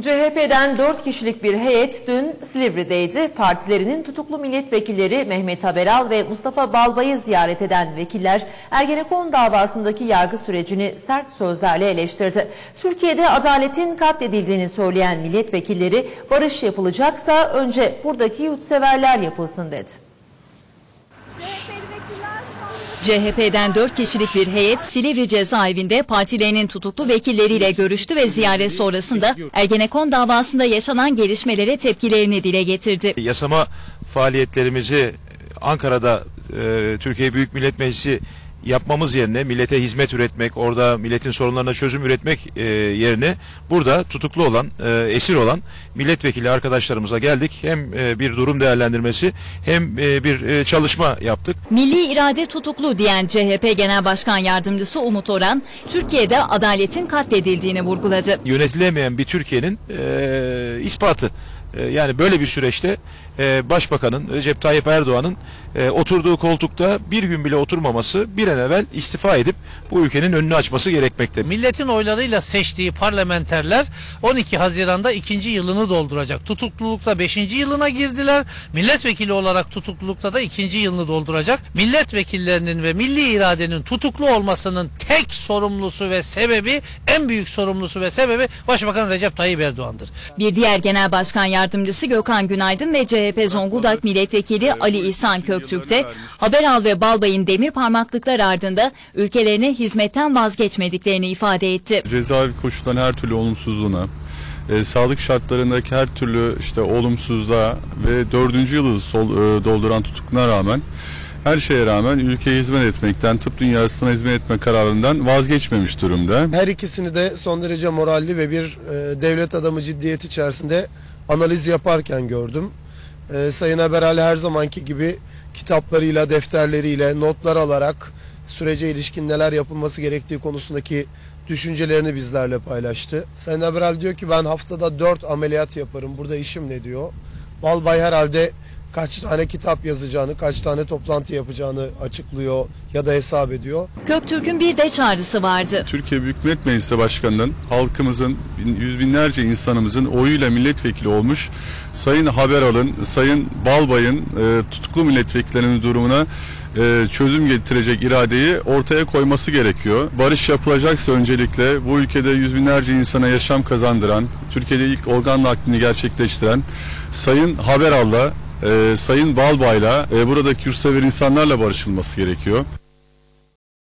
CHP'den 4 kişilik bir heyet dün Silivri'deydi. Partilerinin tutuklu milletvekilleri Mehmet Haberal ve Mustafa Balbay'ı ziyaret eden vekiller Ergenekon davasındaki yargı sürecini sert sözlerle eleştirdi. Türkiye'de adaletin katledildiğini söyleyen milletvekilleri barış yapılacaksa önce buradaki yurtseverler yapılsın dedi. CHP'den 4 kişilik bir heyet Silivri cezaevinde partilerinin tutuklu vekilleriyle görüştü ve ziyaret sonrasında Ergenekon davasında yaşanan gelişmelere tepkilerini dile getirdi. Yasama faaliyetlerimizi Ankara'da e, Türkiye Büyük Millet Meclisi yapmamız yerine millete hizmet üretmek, orada milletin sorunlarına çözüm üretmek e, yerine burada tutuklu olan, e, esir olan milletvekili arkadaşlarımıza geldik. Hem e, bir durum değerlendirmesi hem e, bir e, çalışma yaptık. Milli irade tutuklu diyen CHP Genel Başkan Yardımcısı Umut Oran, Türkiye'de adaletin katledildiğini vurguladı. Yönetilemeyen bir Türkiye'nin e, ispatı. E, yani böyle bir süreçte e, Başbakanın Recep Tayyip Erdoğan'ın e, oturduğu koltukta bir gün bile oturmaması bir an evvel istifa edip bu ülkenin önünü açması gerekmekte. Milletin oylarıyla seçtiği parlamenterler 12 Haziran'da ikinci yılını dolduracak. Tutuklulukta 5. yılına girdiler. Milletvekili olarak tutuklulukta da ikinci yılını dolduracak. Milletvekillerinin ve milli iradenin tutuklu olmasının tek sorumlusu ve sebebi, en büyük sorumlusu ve sebebi Başbakan Recep Tayyip Erdoğan'dır. Bir diğer Genel Başkan Yardımcısı Gökhan Günaydın ve CHP Zonguldak Milletvekili Ali İhsan Köktürk de Haberal ve Balbay'ın demir parmaklıklar ardında ülkelerine hizmetten vazgeçmediklerini ifade etti. cezaevi koşullarının her türlü olumsuzluğuna, e, sağlık şartlarındaki her türlü işte olumsuzluğa ve dördüncü yılı sol, e, dolduran tutukluğuna rağmen her şeye rağmen ülkeye hizmet etmekten, tıp dünyasına hizmet etme kararından vazgeçmemiş durumda. Her ikisini de son derece moralli ve bir e, devlet adamı ciddiyet içerisinde analiz yaparken gördüm. E, Sayın Haberal her zamanki gibi kitaplarıyla, defterleriyle, notlar alarak sürece ilişkin neler yapılması gerektiği konusundaki düşüncelerini bizlerle paylaştı. Sayın Haberal diyor ki ben haftada 4 ameliyat yaparım. Burada işim ne diyor. Balbay herhalde kaç tane kitap yazacağını, kaç tane toplantı yapacağını açıklıyor ya da hesap ediyor. Köktürk'ün bir de çağrısı vardı. Türkiye Büyük Millet Meclisi Başkanı'nın halkımızın, yüz binlerce insanımızın oyuyla milletvekili olmuş Sayın Haberal'ın, Sayın Balbay'ın e, tutuklu milletvekillerinin durumuna e, çözüm getirecek iradeyi ortaya koyması gerekiyor. Barış yapılacaksa öncelikle bu ülkede yüz binlerce insana yaşam kazandıran, Türkiye'de ilk organ naklini gerçekleştiren Sayın Haberal'la, e, Sayın Balbay'la, e, buradaki yurtsever insanlarla barışılması gerekiyor.